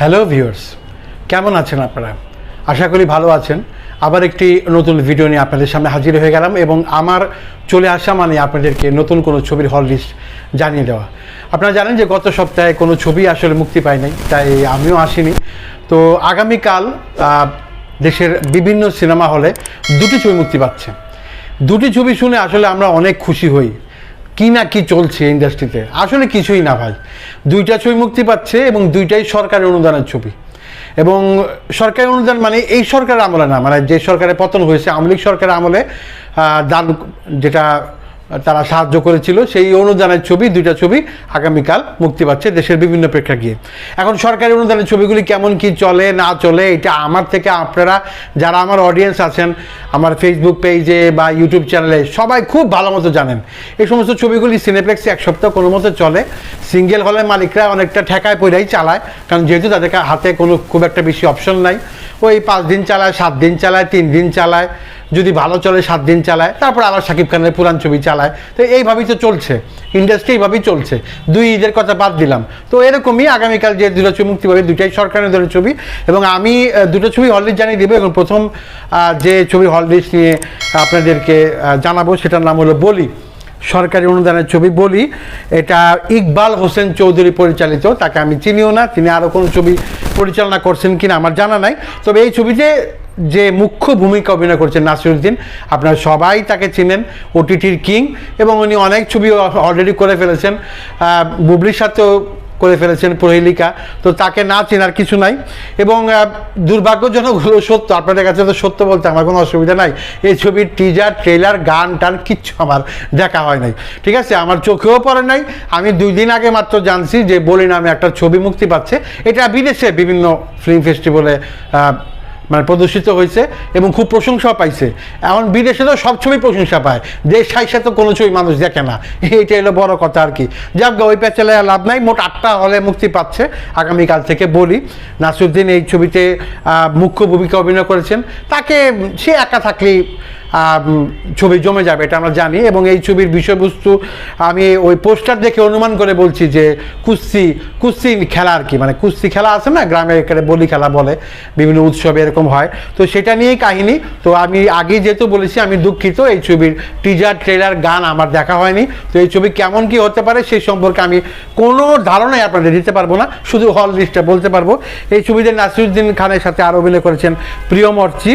Hello viewers কেমন আছেন আপনারা? আশা করি ভালো আছেন। আবার একটি নতুন ভিডিও নিয়ে আপনাদের সামনে হাজির হয়ে গেলাম এবং আমার চলে আসা মানে আপনাদেরকে নতুন কোনো ছবির হল লিস্ট জানিয়ে দেওয়া। আপনারা জানেন যে গত সপ্তাহে কোনো ছবি আসলে মুক্তি পায় নাই, তাই আমিও আসিনি। তো আগামীকাল দেশের বিভিন্ন সিনেমা হলে দুটি ছবি মুক্তি পাচ্ছে। দুটি ছবি শুনে আসলে আমরা অনেক খুশি হই। কি না কি চলছে ইন্ডাস্ট্রিতে আসলে কিছুই না ভাই। দুইটা ছবি মুক্তি পাচ্ছে এবং দুইটাই সরকারি অনুদানের ছবি। এবং সরকারি অনুদান মানে এই সরকারের আমলে না মানে যে সরকারের পতন হয়েছে, আওয়ামী লীগ সরকারের আমলে দান যেটা তারা সাহায্য করেছিল। সেই অনুদানের ছবি, দুইটা ছবি আগামীকাল মুক্তি পাচ্ছে দেশের বিভিন্ন প্রেক্ষাগৃহে। এখন সরকারি অনুদানের ছবিগুলি কেমন, কি চলে, না চলে, এটা আমার থেকে আপনারা, যারা আমার অডিয়েন্স আছেন, আমার ফেসবুক পেজে বা ইউটিউব চ্যানেলে সবাই খুব ভালো মতো জানেন। এই সমস্ত ছবিগুলি সিনেপ্লেক্সে এক সপ্তাহ কোনো মতো চলে। সিঙ্গেল হলের মালিকরা অনেকটা ঠেকায় পড়েই চালায়, কারণ যেহেতু তাদেরকে হাতে কোনো খুব একটা বেশি অপশন নাই। ওই পাঁচ দিন চালায়, সাত দিন চালায়, তিন দিন চালায় যদি ভালো চলে, সাত দিন চালায়, তারপর আবার শাকিব খানের পুরান ছবি চালায়। তো এইভাবেই তো চলছে ইন্ডাস্ট্রি এইভাবেই চলছে। দুই ঈদের কথা বাদ দিলাম। তো এরকমই আগামীকাল যে দুটো ছবি মুক্তি পাবে, দুটাই সরকারি দলের ছবি। এবং আমি দুটো ছবি হল লিস্ট জানিয়ে দেবো এবং প্রথম যে ছবি হল লিস্ট নিয়ে আপনাদেরকে জানাব, সেটার নাম হলো বলি। সরকারি অনুদানের ছবি বলি। এটা ইকবাল হোসেন চৌধুরী পরিচালিত। তাকে আমি চিনিও না, তিনি আরও কোনো ছবি পরিচালনা করছেন কিনা আমার জানা নাই। তবে এই ছবিতে যে মুখ্য ভূমিকা অভিনয় করছেন নাসিরুদ্দিন আপনারা সবাই তাকে চিনেন, ওটিটির কিং, এবং উনি অনেক ছবি অলরেডি করে ফেলেছেন বুবলির সাথেও করে ফেলেছেন প্রহেলিকা, তো তাকে না চেনার কিছু নাই, এবং দুর্ভাগ্যজনক হলো সত্য, আপনাদের কাছে তো সত্য বলতে আমার কোনো অসুবিধা নাই, এই ছবির টিজার ট্রেলার গান টান কিচ্ছু আমার দেখা হয় নাই, ঠিক আছে? আমার চোখেও পড়ে নাই, আমি দুই দিন আগে মাত্র জানছি যে বলি নামে একটা ছবি মুক্তি পাচ্ছে, এটা বিদেশে বিভিন্ন ফিল্ম ফেস্টিভ্যালে মানে প্রদর্শিত হয়েছে এবং খুব প্রশংসা পাইছে। এখন বিদেশে তো সব ছবি প্রশংসা পায়। দেশ সাইসে তো কোনো ছবি মানুষ দেখে না। এইটা হলো বড় কথা আর কি। যাক ওই প্যাচেলে লাভ নাই। মোট আটটা হলে মুক্তি পাচ্ছে, আগামীকাল থেকে বলি। নাসিরুদ্দিন এই ছবিতে মুখ্য ভূমিকা অভিনয় করেছেন। তাকে, সে একা থাকলেই ছবি জমে যাবে, এটা আমরা জানি, এবং এই ছবির বিষয়বস্তু আমি ওই পোস্টার দেখে অনুমান করে বলছি যে কুস্তি কুস্তি খেলা আর কি মানে কুস্তি খেলা আছে না, গ্রামে এখানে বলি খেলা বলে, বিভিন্ন উৎসবে এরকম হয়, তো সেটা নিয়েই কাহিনী, তো আমি আগেই যেহেতু বলেছি, আমি দুঃখিত, এই ছবির টিজার ট্রেলার গান আমার দেখা হয়নি, তো এই ছবি কেমন কি হতে পারে সেই সম্পর্কে আমি কোনো ধারণাই আপনাদের দিতে পারব না, শুধু হল লিস্টটা বলতে পারব। এই ছবিতে নাসিরুদ্দিন খানের সাথে আরও অভিনয় করেছেন প্রিয়মর্চি,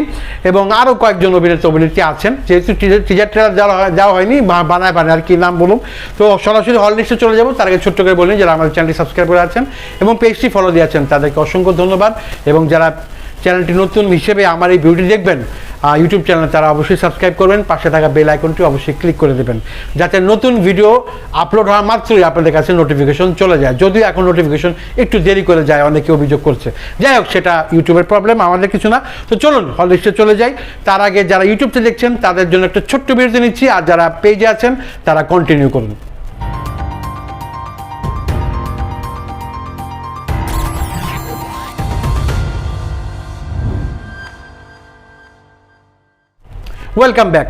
এবং আরও কয়েকজন অভিনেতা অভিনেত্রী আছেন। যেহেতু টিজার ট্রেলার যাওয়া হয়- হয়নি বানায় বানায় আর কি নাম বলুন। তো সরাসরি হল লিস্টে চলে যাব, তার আগে ছোট্ট করে বলিনি যারা আমাদের চ্যানেলটি সাবস্ক্রাইব করে আছেন এবং পেজটি ফলো দিয়ে আছেন, তাদেরকে অসংখ্য ধন্যবাদ। এবং যারা চ্যানেলটি নতুন হিসেবে আমার এই ভিডিওটি দেখবেন ইউটিউব চ্যানেল তারা অবশ্যই সাবস্ক্রাইব করবেন, পাশে থাকা বেল আইকনটি অবশ্যই ক্লিক করে দেবেন, যাতে নতুন ভিডিও আপলোড হওয়া মাত্রই আপনাদের কাছে নোটিফিকেশন চলে যায়। যদিও এখন নোটিফিকেশন একটু দেরি করে যায়, অনেকে অভিযোগ করছে। যাই হোক, সেটা ইউটিউবের প্রবলেম আমাদের কিছু না। তো চলুন হল লিস্টে চলে যাই। তার আগে যারা ইউটিউবতে দেখছেন, তাদের জন্য একটা ছোট্ট বিরতি নিচ্ছি। আর যারা পেজে আছেন, তারা কন্টিনিউ করুন। Welcome back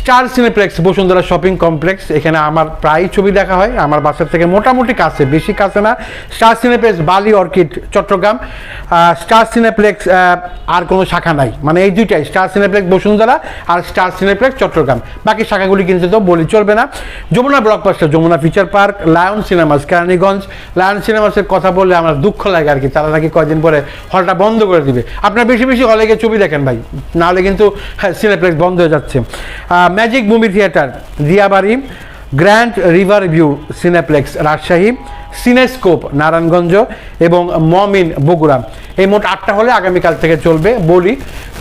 star cineplex Bashundhara shopping complex এখানে আমার প্রায় ছবি দেখা হয়, আমার বাসার থেকে মোটামুটি কাছে, বেশি কাছে না। Star cineplex Bali orchid, Chittagong. Star cineplex আর কোনো শাখা নাই। মানে এই দুইটাই স্টার সিনেপ্লেক্স বসুন্ধরা আর স্টার সিনেপ্লেক্স চট্টগ্রাম। বাকি শাখাগুলি কিন্তু তো বলি চলবে না। Jamuna blockbuster Jamuna feature park lion cinemas Keraniganj lion সিনেমাসের কথা বললে আমার দুঃখ লাগে আর কি, তারা নাকি কয়দিন পরে হলটা বন্ধ করে দিবে। আপনার বেশি বেশি হলে গিয়ে ছবি দেখেন ভাই। নাহলে কিন্তু হ্যাঁ সিনেপ্লেক্স বন্ধ হয়ে যাচ্ছে। Magic movie theatre, Diabari, grand river view cineplex, Rajshahi, cinescope, Narayanganj এবং মমিন বগুড়া। এই মোট আটটা হলে আগামীকাল থেকে চলবে বলি।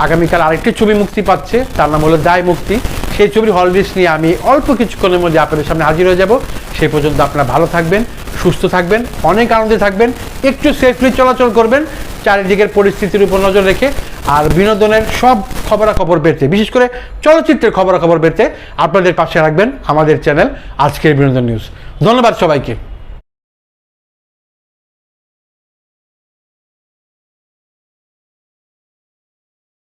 আগামীকাল আরেকটি ছবি মুক্তি পাচ্ছে, তার নাম হলো দায় মুক্তি। সেই ছবির হল নিয়ে আমি অল্প কিছুক্ষণের মধ্যে আপনাদের সামনে হাজির হয়ে যাব। সেই পর্যন্ত আপনারা ভালো থাকবেন, সুস্থ থাকবেন, অনেক আনন্দে থাকবেন, একটু সেফলি চলাচল করবেন, চারিদিকের পরিস্থিতির উপর নজর রেখে আর বিনোদনের সব খবরাখবর পেতে বিশেষ করে চলচ্চিত্রের খবরাখবর পেতে আপনাদের পাশে রাখবেন আমাদের চ্যানেল আজকের বিনোদন নিউজ। ধন্যবাদ সবাইকে।